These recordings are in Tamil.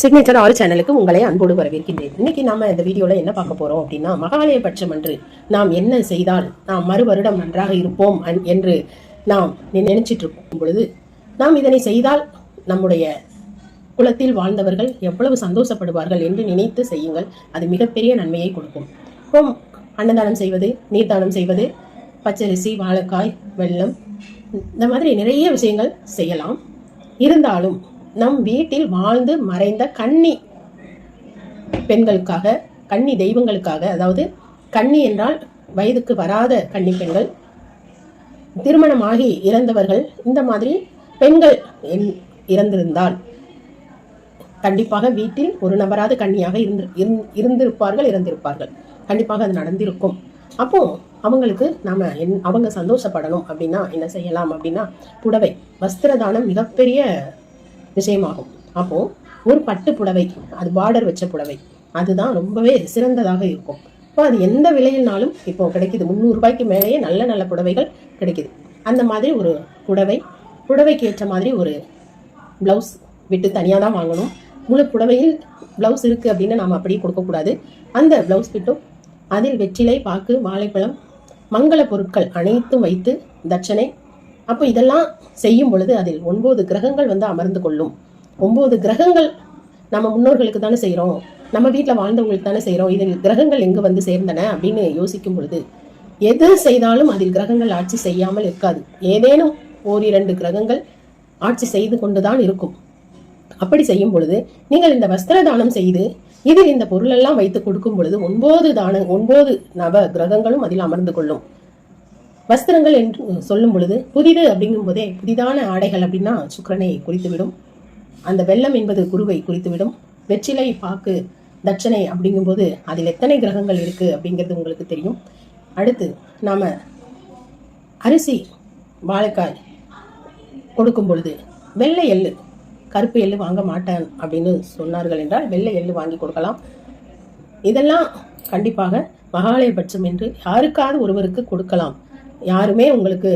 சிக்னேச்சர் ஆறு சேனலுக்கு உங்களை அன்போடு வரவேற்கின்றேன். இன்னைக்கு நாம இந்த வீடியோவில் என்ன பார்க்க போறோம் அப்படின்னா மகாலய பட்சம் அன்று நாம் என்ன செய்தால் நாம் மறு வருடம் நன்றாக இருப்போம் என்று நாம் நினைச்சிட்டு இருக்கும் பொழுது நாம் இதனை செய்தால் நம்முடைய குலத்தில் வாழ்ந்தவர்கள் எவ்வளவு சந்தோஷப்படுவார்கள் என்று நினைத்து செய்யுங்கள். அது மிகப்பெரிய நன்மையை கொடுக்கும். இப்போ அன்னதானம் செய்வது நீர்தானம் செய்வது பச்சரிசி வாழைக்காய் வெல்லம் இந்த மாதிரி நிறைய விஷயங்கள் செய்யலாம். இருந்தாலும் நம் வீட்டில் வாழ்ந்து மறைந்த கன்னி பெண்களுக்காக கன்னி தெய்வங்களுக்காக அதாவது கன்னி என்றால் வயதுக்கு வராத கன்னி பெண்கள் திருமணமாகி இறந்தவர்கள் இந்த மாதிரி பெண்கள் இறந்திருந்தால் கண்டிப்பாக வீட்டில் ஒரு நபராது கன்னியாக இருந்து இருந்- இருந்திருப்பார்கள் இறந்திருப்பார்கள். கண்டிப்பாக அது நடந்திருக்கும். அப்போ அவங்களுக்கு நாம என்- அவங்க சந்தோஷப்படணும் அப்படின்னா என்ன செய்யலாம் அப்படின்னா புடவை. வஸ்திரதானம் மிகப்பெரிய விஷயமாகும். அப்போ ஒரு பட்டு புடவை அது பார்டர் வச்ச புடவை அதுதான் ரொம்பவே சிறந்ததாக இருக்கும். இப்போ அது எந்த விலையினாலும் இப்போ கிடைக்குது. முந்நூறு ரூபாய்க்கு மேலேயே நல்ல நல்ல புடவைகள் கிடைக்குது. அந்த மாதிரி ஒரு புடவை புடவைக்கு ஏற்ற மாதிரி ஒரு ப்ளவுஸ் விட்டு தனியாக தான் வாங்கணும். முழு புடவையில் ப்ளவுஸ் இருக்குது அப்படின்னு நாம் அப்படியே கொடுக்கக்கூடாது. அந்த ப்ளவுஸ் விட்டும் அதில் வெற்றிலை பாக்கு வாழைப்பழம் மங்கள பொருட்கள் அனைத்தும் வைத்து தட்சணை. அப்போ இதெல்லாம் செய்யும் பொழுது அதில் ஒன்பது கிரகங்கள் வந்து அமர்ந்து கொள்ளும். ஒன்பது கிரகங்கள் நம்ம முன்னோர்களுக்கு தானே செய்கிறோம் நம்ம வீட்டில் வாழ்ந்தவங்களுக்கு தானே செய்கிறோம் இதில் கிரகங்கள் எங்கே வந்து சேர்ந்தன அப்படின்னு யோசிக்கும் பொழுது எது செய்தாலும் அதில் கிரகங்கள் ஆட்சி செய்யாமல் இருக்காது. ஏதேனும் ஓரிரண்டு கிரகங்கள் ஆட்சி செய்து கொண்டுதான் இருக்கும். அப்படி செய்யும் பொழுது நீங்கள் இந்த வஸ்திர தானம் செய்து இதில் இந்த பொருளெல்லாம் வைத்து கொடுக்கும் பொழுது ஒன்பது தான ஒன்பது நவ கிரகங்களும் அதில் அமர்ந்து கொள்ளும். வஸ்திரங்கள் என்று சொல்லும் பொழுது புதிது அப்படிங்கும் போதே புதிதான ஆடைகள் அப்படின்னா சுக்கிரனை குறித்துவிடும். அந்த வெள்ளம் என்பது குருவை குறித்துவிடும். வெற்றிலை பாக்கு தட்சணை அப்படிங்கும்போது அதில் எத்தனை கிரகங்கள் இருக்கு அப்படிங்கிறது உங்களுக்கு தெரியும். அடுத்து நாம அரிசி வாழைக்காய் கொடுக்கும் பொழுது வெள்ளை எள்ளு. கருப்பு எள்ளு வாங்க மாட்டேன் அப்படின்னு சொன்னார்கள் என்றால் வெள்ளை எள்ளு வாங்கி கொடுக்கலாம். இதெல்லாம் கண்டிப்பாக மகாலயபட்சம் என்று யாருக்காவது ஒருவருக்கு கொடுக்கலாம். யாருமே உங்களுக்கு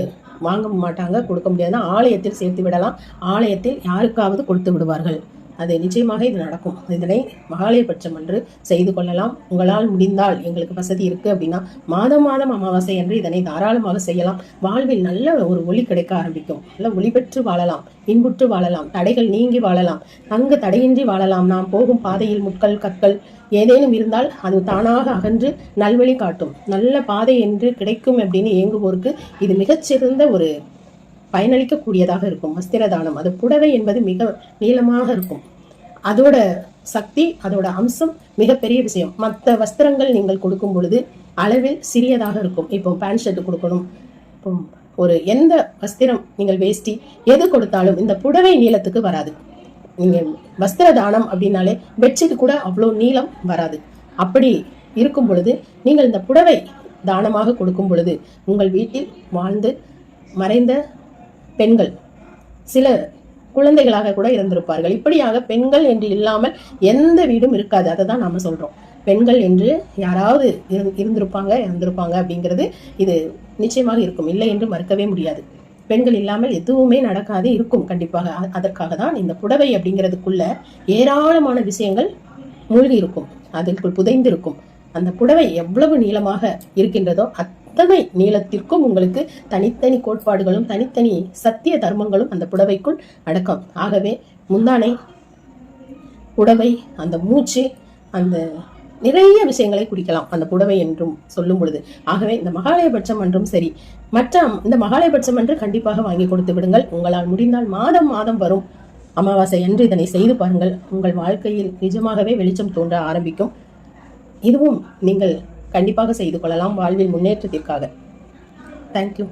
வாங்க மாட்டாங்க கொடுக்க முடியாதுன்னா ஆலயத்தில் சேர்த்து விடலாம். ஆலயத்தில் யாருக்காவது கொடுத்து விடுவார்கள். அது நிச்சயமாக இது நடக்கும். இதனை மகாலயபட்சம் என்று செய்து கொள்ளலாம். உங்களால் முடிந்தால் எங்களுக்கு வசதி இருக்கு அப்படின்னா மாதம் மாதம் அமாவாசை என்று இதனை தாராளமாக செய்யலாம். வாழ்வில் நல்ல ஒரு ஒளி கிடைக்க ஆரம்பிக்கும். நல்ல ஒளி பெற்று வாழலாம். இன்புற்று வாழலாம். தடைகள் நீங்கி வாழலாம். தங்கு தடையின்றி வாழலாம். நாம் போகும் பாதையில் முட்கள் கற்கள் ஏதேனும் இருந்தால் அது தானாக அகன்று நல்வழி காட்டும். நல்ல பாதை என்று கிடைக்கும் அப்படின்னு ஏங்குவோருக்கு இது மிகச்சிறந்த ஒரு பயனளிக்கக்கூடியதாக இருக்கும். வஸ்திர தானம் அது புடவை என்பது மிக நீளமாக இருக்கும். அதோட சக்தி அதோட அம்சம் மிகப்பெரிய விஷயம். மற்ற வஸ்திரங்கள் நீங்கள் கொடுக்கும் பொழுது அளவில் சிறியதாக இருக்கும். இப்போ பேண்ட் ஷர்ட் கொடுக்கணும். இப்போ ஒரு எந்த வஸ்திரம் நீங்கள் வேஷ்டி எது கொடுத்தாலும் இந்த புடவை நீளத்துக்கு வராது. நீங்கள் வஸ்திர தானம் அப்படின்னாலே பெட்ஷீட் கூட அவ்வளோ நீளம் வராது. அப்படி இருக்கும் பொழுது நீங்கள் இந்த புடவை தானமாக கொடுக்கும் பொழுது உங்கள் வீட்டில் வாழ்ந்து மறைந்த பெண்கள். சில குழந்தைகளாக கூட இருந்திருப்பார்கள். இப்படியாக பெண்கள் என்று இல்லாமல் எந்த வீடும் இருக்காது. அதை தான் நாம் சொல்கிறோம் பெண்கள் என்று யாராவது இருந்திருப்பாங்க இருந்திருப்பாங்க அப்படிங்கிறது இது நிச்சயமாக இருக்கும். இல்லை என்று மறுக்கவே முடியாது. பெண்கள் இல்லாமல் எதுவுமே நடக்காது இருக்கும் கண்டிப்பாக. அதற்காக தான் இந்த புடவை அப்படிங்கிறதுக்குள்ள ஏராளமான விஷயங்கள் மூழ்கி இருக்கும் அதற்குள் புதைந்து இருக்கும் அந்த புடவை எவ்வளவு நீளமாக இருக்கின்றதோ அத்தனை நீளத்திற்கும் உங்களுக்கு தனித்தனி கோட்பாடுகளும் தனித்தனி சத்திய தர்மங்களும் அந்த புடவைக்குள் அடக்கம். ஆகவே முந்தானை புடவை அந்த மூச்சு அந்த நிறைய விஷயங்களை குறிக்கலாம் அந்த புடவை என்றும் சொல்லும் பொழுது. ஆகவே இந்த மகாலயபட்சம் என்றும் சரி. மற்ற இந்த மகாலயபட்சம் என்று கண்டிப்பாக வாங்கி கொடுத்து விடுங்கள். உங்களால் முடிந்தால் மாதம் மாதம் வரும். அமாவாசை என்று இதனை செய்து பாருங்கள். உங்கள் வாழ்க்கையில் நிஜமாகவே வெளிச்சம் தோன்ற ஆரம்பிக்கும். இதுவும் நீங்கள் கண்டிப்பாக செய்து கொள்ளலாம். வாழ்வில் முன்னேற்றத்திற்காக. தேங்க்யூ